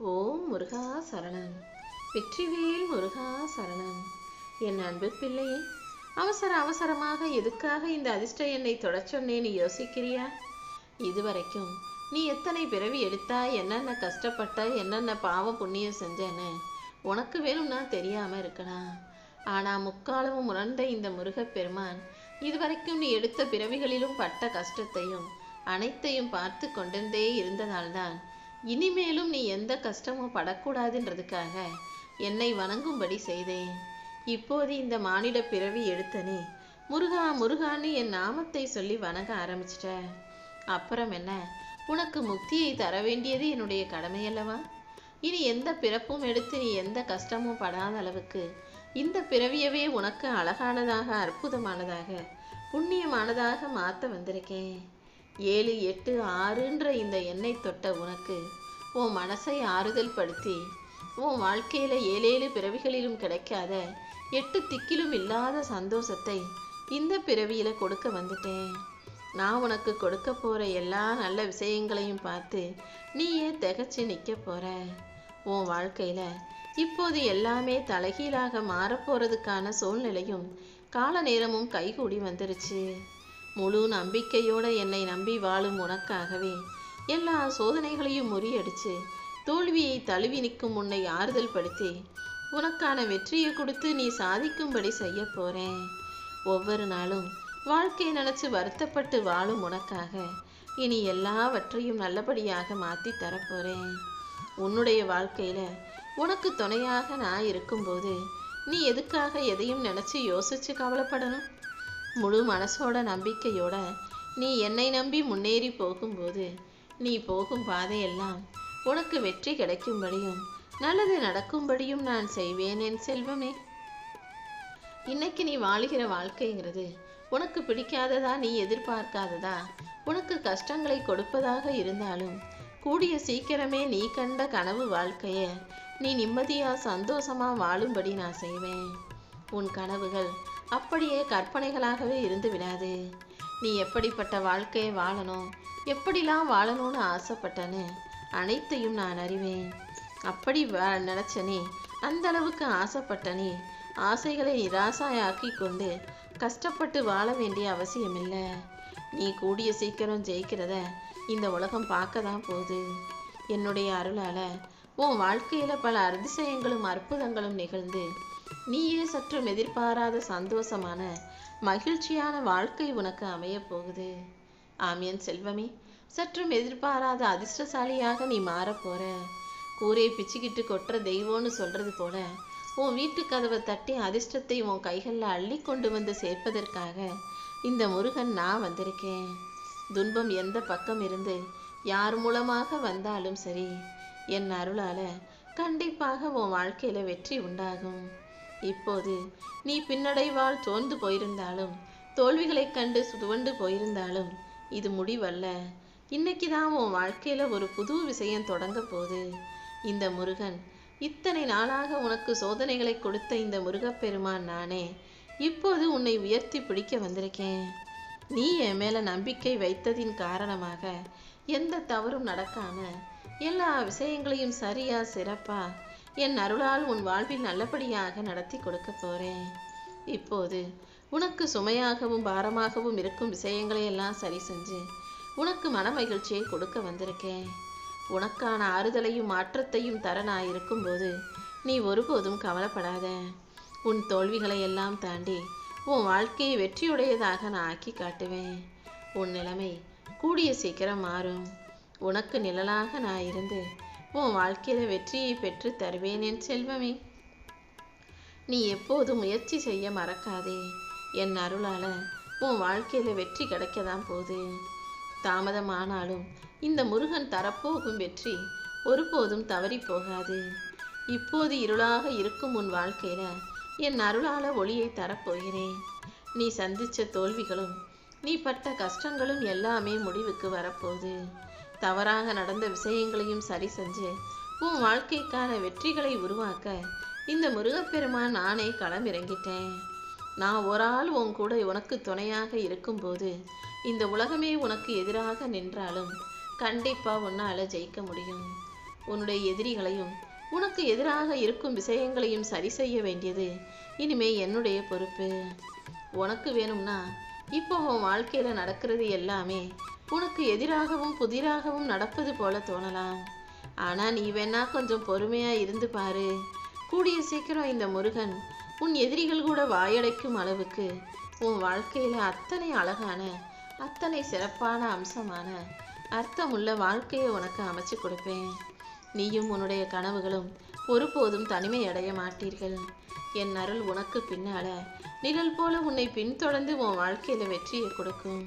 ஓம் முருகா சரணன் வெற்றிவேல் முருகா சரணன் என் அன்பு பிள்ளையே அவசர அவசரமாக எதுக்காக இந்த அதிர்ஷ்ட எண்ணை தொடச் சொன்னேன்னு யோசிக்கிறியா? இதுவரைக்கும் நீ எத்தனை பிறவி எடுத்தா என்னென்ன கஷ்டப்பட்ட என்னென்ன பாவ புண்ணியம் செஞ்சேன்னு உனக்கு வேணும்னா தெரியாம இருக்கலாம். ஆனா முக்காலமும் உணர்ந்த இந்த முருகப்பெருமான் இதுவரைக்கும் நீ எடுத்த பிறவிகளிலும் பட்ட கஷ்டத்தையும் அனைத்தையும் பார்த்து கொண்டே இருந்ததால்தான் இனிமேலும் நீ எந்த கஷ்டமும் படக்கூடாதுன்றதுக்காக என்னை வணங்கும்படி செய்தேன். இப்போது இந்த மானிட பிறவி எடுத்தனே முருகா முருகான்னு என் நாமத்தை சொல்லி வணங்க ஆரம்பிச்சிட்ட. அப்புறம் என்ன? உனக்கு முக்தியை தர வேண்டியது என்னுடைய கடமையல்லவா? இனி எந்த பிறப்பும் எடுத்து நீ எந்த கஷ்டமும் படாத அளவுக்கு இந்த பிறவியவே உனக்கு அழகானதாக அற்புதமானதாக புண்ணியமானதாக மாற்ற வந்திருக்கேன். ஏழு எட்டு ஆறுன்ற இந்த எண்ணை தொட்ட உனக்கு உன் மனசை ஆறுதல் படுத்தி உன் வாழ்க்கையில் ஏழேழு பிறவிகளிலும் கிடைக்காத எட்டு திக்கிலும் இல்லாத சந்தோஷத்தை இந்த பிறவியில் கொடுக்க வந்துட்டேன். நான் உனக்கு கொடுக்க போகிற எல்லா நல்ல விஷயங்களையும் பார்த்து நீயே திகச்சு நிற்க போகிற உன் வாழ்க்கையில் இப்போது எல்லாமே தலைகீழாக மாறப்போகிறதுக்கான சூழ்நிலையும் கால நேரமும் கைகூடி வந்துருச்சு. முழு நம்பிக்கையோடு என்னை நம்பி வாழும் உனக்காகவே எல்லா சோதனைகளையும் முறியடித்து தோல்வியை தழுவி நிற்கும் உன்னை ஆறுதல் படுத்தி உனக்கான வெற்றியை கொடுத்து நீ சாதிக்கும்படி செய்ய போகிறேன் ஒவ்வொரு நாளும் வாழ்க்கையை நினச்சி வருத்தப்பட்டு வாழும் உனக்காக இனி எல்லாவற்றையும் நல்லபடியாக மாற்றி தரப்போகிறேன் உன்னுடைய வாழ்க்கையில் உனக்கு துணையாக நான் இருக்கும்போது நீ எதுக்காக எதையும் நினச்சி யோசிச்சு கவலைப்படணும்? முழு மனசோட நம்பிக்கையோட நீ என்னை நம்பி முன்னேறி போகும்போது நீ போகும் பாதையெல்லாம் உனக்கு வெற்றி கிடைக்கும்படியும் நல்லது நடக்கும்படியும் நான் செய்வேன் என் செல்வமே. இன்னைக்கு நீ வாழுகிற வாழ்க்கைங்கிறது உனக்கு பிடிக்காததா நீ எதிர்பார்க்காததா உனக்கு கஷ்டங்களை கொடுப்பதாக இருந்தாலும் கூடிய சீக்கிரமே நீ கண்ட கனவு வாழ்க்கைய நீ நிம்மதியா சந்தோஷமா வாழும்படி நான் செய்வேன். உன் கனவுகள் அப்படியே கற்பனைகளாகவே இருந்து விடாது. நீ எப்படிப்பட்ட வாழ்க்கையை வாழணும் எப்படிலாம் வாழணும்னு ஆசைப்பட்டேன்னு அனைத்தையும் நான் அறிவேன். அப்படி வா நினச்சனே அந்த அளவுக்கு ஆசைப்பட்ட நீ ஆசைகளை நிராசாயாக்கி கொண்டு கஷ்டப்பட்டு வாழ வேண்டிய அவசியமில்லை. நீ கூடிய சீக்கிரம் ஜெயிக்கிறத இந்த உலகம் பார்க்க தான் போகுது. என்னுடைய அருளால உன் வாழ்க்கையில பல அதிசயங்களும் அற்புதங்களும் நிகழ்ந்து நீயே சற்றும் எதிர்பாராத சந்தோஷமான மகிழ்ச்சியான வாழ்க்கை உனக்கு அமையப் போகுது. ஆமியன் செல்வமே சற்றும் எதிர்பாராத அதிர்ஷ்டசாலியாக நீ மாறப் போற. கூரையை பிச்சுக்கிட்டு கொட்டுற தெய்வம்னு சொல்றது போல உன் வீட்டு கதவை தட்டி அதிர்ஷ்டத்தை உன் கைகளில் அள்ளி கொண்டு வந்து சேர்ப்பதற்காக இந்த முருகன் நான் வந்திருக்கேன். துன்பம் எந்த பக்கம் இருந்து யார் மூலமாக வந்தாலும் சரி என் அருளால கண்டிப்பாக உன் வாழ்க்கையில வெற்றி உண்டாகும். இப்போது நீ பின்னடைவால் சோர்ந்து போயிருந்தாலும் தோல்விகளைக் கண்டு துவண்டு போயிருந்தாலும் இது முடிவல்ல. இன்னைக்கு தான் உன் வாழ்க்கையில் ஒரு புது விஷயம் தொடங்க போகுது. இந்த முருகன் இத்தனை நாளாக உனக்கு சோதனைகளை கொடுத்த இந்த முருகப்பெருமான் நானே இப்போது உன்னை உயர்த்தி பிடிக்க வந்திருக்கேன். நீ என் மேலே நம்பிக்கை வைத்ததின் காரணமாக எந்த தவறும் நடக்காம எல்லா விஷயங்களையும் சரியா சிறப்பா என் அருளால் உன் வாழ்வில் நல்லபடியாக நடத்தி கொடுக்க போறேன். இப்போது உனக்கு சுமையாகவும் பாரமாகவும் இருக்கும் விஷயங்களை எல்லாம் சரி செஞ்சு உனக்கு மன மகிழ்ச்சியை கொடுக்க வந்திருக்கேன். உனக்கான ஆறுதலையும் மாற்றத்தையும் தர நான் இருக்கும்போது நீ ஒருபோதும் கவலைப்படாத. உன் தோல்விகளை எல்லாம் தாண்டி உன் வாழ்க்கையை வெற்றியுடையதாக நான் ஆக்கி காட்டுவேன். உன் நிலைமை கூடிய சீக்கிரம் மாறும். உனக்கு நிழலாக நான் இருந்து உன் வாழ்க்கையில வெற்றியை பெற்று தருவேன் என் செல்வமே. நீ எப்போது முயற்சி செய்ய மறக்காதே. என் அருளால உன் வாழ்க்கையில வெற்றி கிடைக்கதான் போகுது. தாமதமானாலும் இந்த முருகன் தரப்போகும் வெற்றி ஒருபோதும் தவறி போகாது. இப்போது இருளாக இருக்கும் உன் வாழ்க்கையில என் அருளால ஒளியை தரப்போகிறேன். நீ சந்திச்ச தோல்விகளும் நீ பட்ட கஷ்டங்களும் எல்லாமே முடிவுக்கு வரப்போகுது. தவறாக நடந்த விஷயங்களையும் சரி செஞ்சு உன் வாழ்க்கைக்கான வெற்றிகளை உருவாக்க இந்த முருகப்பெருமான் நானே களமிறங்கிட்டேன். நான் ஒரு ஆள் உன் கூட உனக்கு துணையாக இருக்கும்போது இந்த உலகமே உனக்கு எதிராக நின்றாலும் கண்டிப்பா உன்னால ஜெயிக்க முடியும். உன்னுடைய எதிரிகளையும் உனக்கு எதிராக இருக்கும் விஷயங்களையும் சரி செய்ய வேண்டியது இனிமே என்னுடைய பொறுப்பு. உனக்கு வேணும்னா இப்போ உன் வாழ்க்கையில நடக்கிறது எல்லாமே உனக்கு எதிராகவும் புதிராகவும் நடப்பது போல தோணலாம். ஆனா நீ வேணா கொஞ்சம் பொறுமையா இருந்து பாரு. கூடிய சீக்கிரம் இந்த முருகன் உன் எதிரிகள் கூட வாயடைக்கும் அளவுக்கு உன் வாழ்க்கையில அத்தனை அழகான அத்தனை சிறப்பான அம்சமான அர்த்தமுள்ள வாழ்க்கையை உனக்கு அமைச்சு கொடுப்பேன். நீயும் உன்னுடைய கனவுகளும் ஒருபோதும் தனிமை அடைய மாட்டீர்கள். என் அருள் உனக்கு பின்னால நிழல் போல உன்னை பின்தொடர்ந்து உன் வாழ்க்கையில வெற்றியை கொடுக்கும்.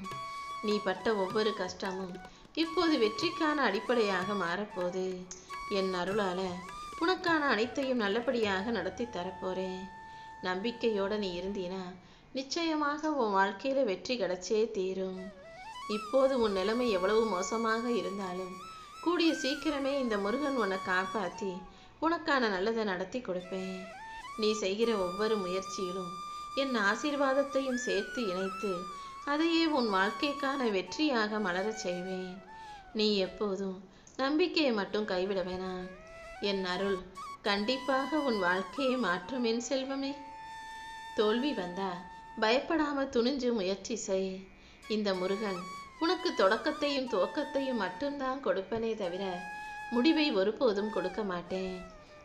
நீ பட்ட ஒவ்வொரு கஷ்டமும் இப்போது வெற்றிக்கான அடிப்படையாக மாறப்போகுது. என் அருளால உனக்கான அனைத்தையும் நல்லபடியாக நடத்தி தரப்போறேன். நம்பிக்கையோட நீ இருந்தீனா நிச்சயமாக உன் வாழ்க்கையில வெற்றி கிடைச்சே தீரும். இப்போது உன் நிலைமை எவ்வளவு மோசமாக இருந்தாலும் கூடிய சீக்கிரமே இந்த முருகன் உன்னை காப்பாத்தி உனக்கான நல்லதை நடத்தி கொடுப்பேன். நீ செய்கிற ஒவ்வொரு முயற்சியிலும் என் ஆசீர்வாதத்தையும் சேர்த்து இணைத்து அதையே உன் வாழ்க்கைக்கான வெற்றியாக மலரச் செய்வேன். நீ எப்போதும் நம்பிக்கையை மட்டும் கைவிட வேணாம். என் அருள் கண்டிப்பாக உன் வாழ்க்கையை மாற்றும் என் செல்வமே. தோல்வி வந்தா பயப்படாம துணிஞ்சு முயற்சி செய். இந்த முருகன் உனக்கு தொடக்கத்தையும் துவக்கத்தையும் மட்டும்தான் கொடுப்பனே தவிர முடிவை ஒருபோதும் கொடுக்க மாட்டேன்.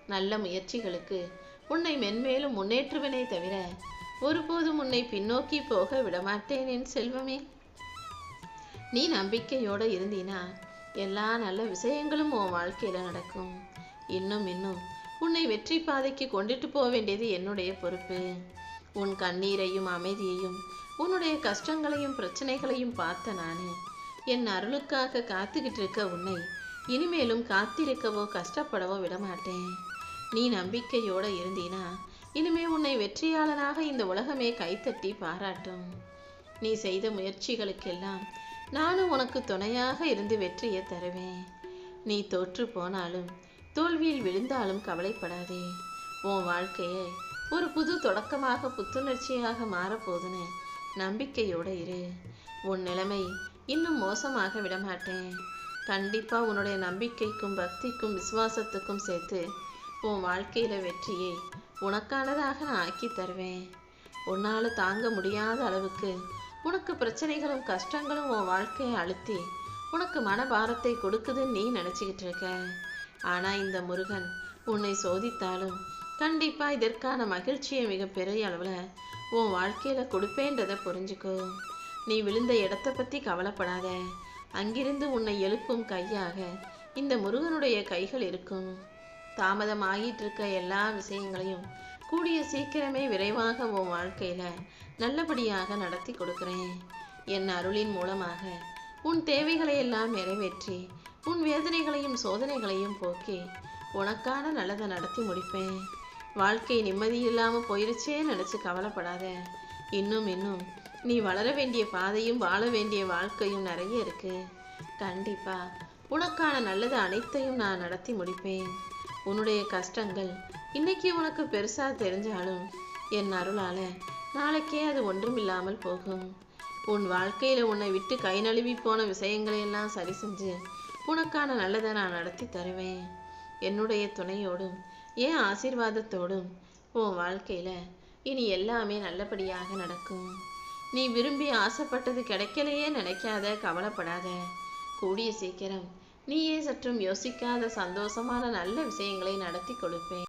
நல்ல முயற்சிகளுக்கு உன்னை மென்மேலும் முன்னேற்றுவனே தவிர ஒருபோதும் உன்னை பின்னோக்கி போக விடமாட்டேன் என் செல்வமே. நீ நம்பிக்கையோட இருந்தீனா எல்லா நல்ல விஷயங்களும் உன் வாழ்க்கையில நடக்கும். இன்னும் இன்னும் உன்னை வெற்றி பாதைக்கு கொண்டுட்டு போக வேண்டியது என்னுடைய பொறுப்பு. உன் கண்ணீரையும் அமைதியையும் உன்னுடைய கஷ்டங்களையும் பிரச்சனைகளையும் பார்த்த நானே என் அருளுக்காக காத்துக்கிட்டு இருக்க உன்னை இனிமேலும் காத்திருக்கவோ கஷ்டப்படவோ விடமாட்டேன். நீ நம்பிக்கையோட இருந்தீனா இனிமே உன்னை வெற்றியாளனாக இந்த உலகமே கைத்தட்டி பாராட்டும். நீ செய்த முயற்சிகளுக்கெல்லாம் நானும் உனக்கு துணையாக இருந்து வெற்றியை தருவேன். நீ தோற்று போனாலும் தோல்வியில் விழுந்தாலும் கவலைப்படாதே. உன் வாழ்க்கையை ஒரு புது தொடக்கமாக புத்துணர்ச்சியாக மாறப்போதுன்னு நம்பிக்கையோட இரு. உன் நிலைமை இன்னும் மோசமாக விடமாட்டேன். கண்டிப்பா உன்னுடைய நம்பிக்கைக்கும் பக்திக்கும் விசுவாசத்துக்கும் சேர்த்து உன் வாழ்க்கையில வெற்றியை உனக்கானதாக நான் ஆக்கி தருவேன். உன்னால தாங்க முடியாத அளவுக்கு உனக்கு பிரச்சனைகளும் கஷ்டங்களும் உன் வாழ்க்கையை அழுத்தி உனக்கு மனபாரத்தை கொடுக்குதுன்னு நீ நினைச்சுக்கிட்டு இருக்க. ஆனா இந்த முருகன் உன்னை சோதித்தாலும் கண்டிப்பா இதற்கான மகிழ்ச்சியை மிக பெரிய அளவுல உன் வாழ்க்கையில கொடுப்பேன்றதை புரிஞ்சுக்கோ. நீ விழுந்த இடத்த பத்தி கவலைப்படாத. அங்கிருந்து உன்னை எழுப்பும் கையாக இந்த முருகனுடைய கைகள் இருக்கும். தாமதமாகிட்டு இருக்க எல்லா விஷயங்களையும் கூடிய சீக்கிரமே விரைவாக உன் வாழ்க்கையில நல்லபடியாக நடத்தி கொடுக்குறேன். என் அருளின் மூலமாக உன் தேவைகளை எல்லாம் நிறைவேற்றி உன் வேதனைகளையும் சோதனைகளையும் போக்கி உனக்கான நல்லதை நடத்தி முடிப்பேன். வாழ்க்கை நிம்மதி இல்லாமல் போயிருச்சே நினச்சி கவலைப்படாத. இன்னும் இன்னும் நீ வளர வேண்டிய பாதையும் வாழ வேண்டிய வாழ்க்கையும் நிறைய இருக்கு. கண்டிப்பா உனக்கான நல்லது அனைத்தையும் நான் நடத்தி முடிப்பேன். உன்னுடைய கஷ்டங்கள் இன்னைக்கு உனக்கு பெருசா தெரிஞ்சாலும் என் அருளால நாளைக்கே அது ஒன்றுமில்லாமல் போகும். உன் வாழ்க்கையில உன்னை விட்டு கை நழுவி போன விஷயங்களை எல்லாம் சரி செஞ்சு உனக்கான நல்லதை நான் நடத்தி தருவேன். என்னுடைய துணையோடும் என் ஆசீர்வாதத்தோடும் உன் வாழ்க்கையில இனி எல்லாமே நல்லபடியாக நடக்கும். நீ விரும்பி ஆசைப்பட்டது கிடைக்கலையே நினைக்காத கவலைப்படாத. கூடிய சீக்கிரம் நீயே சற்றும் யோசிக்காத சந்தோஷமான நல்ல விஷயங்களை நடத்தி கொடுப்பேன்.